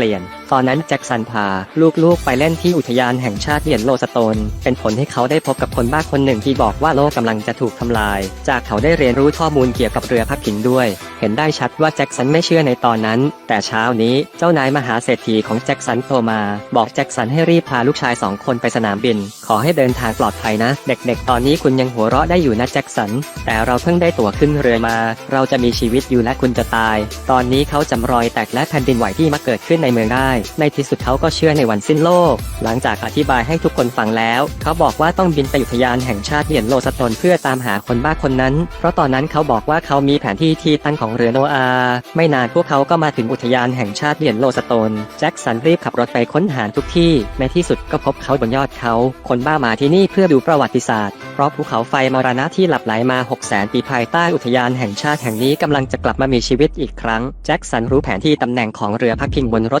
เปลี่ยน ตอนนั้นแจ็คสันพา ลูกๆไปเล่นที่อุทยานแห่งชาติเหียญโลสโตน เป็นผลให้เขาได้พบกับคนบ้าคนหนึ่งที่บอกว่าโลกกำลังจะถูกทำลาย จากเขาได้เรียนรู้ข้อมูลเกี่ยวกับเรือพักผิงด้วย เห็นได้ชัดว่าแจ็คสันไม่เชื่อในตอนนั้น แต่เช้านี้เจ้านายมหาเศรษฐีของแจ็คสันโทรมา บอกแจ็คสันให้รีบพาลูกชายสองคนไปสนามบิน ขอให้เดินทางปลอดภัยนะ เด็กๆ ตอนนี้คุณยังหัวเราะได้อยู่นะแจ็คสัน แต่เราเพิ่งได้ตั๋วขึ้นเรือมา เราจะมีชีวิตอยู่และคุณจะตาย ตอนนี้เขาจำรอยแตกและแผ่นดินไหวที่มาเกิดขึ้นในเมืองได้ในที่สุดเขาก็เชื่อในวันสิ้นโลก หลังจากอธิบายให้ทุกคนฟังแล้ว เขาบอกว่าต้องบินไปอุทยานแห่งชาติเหียญโลสตนเพื่อตามหาคนบ้าคนนั้น เพราะตอนนั้นเขาบอกว่าเขามีแผนที่ที่ตั้งของเรือโนอาห์ไม่นานพวกเขาก็มาถึงอุทยานแห่งชาติเหียญโลสตน แจ็คสันรีบขับรถไปค้นหาทุกที่ ในที่สุดก็พบเขาบนยอดเขา คนบ้ามาที่นี่เพื่อดูประวัติศาสตร์ เพราะภูเขาไฟมรณะที่หลับไหลมา 6 0 0 0 0ปีภายใต้อุทยานแห่งชาติแห่งนี้กำลังจะกลับมามีชีวิตอีกครั้ง แจ็คสันรู้แผนที่ตำแหน่งของเรือพักพิงบนรถ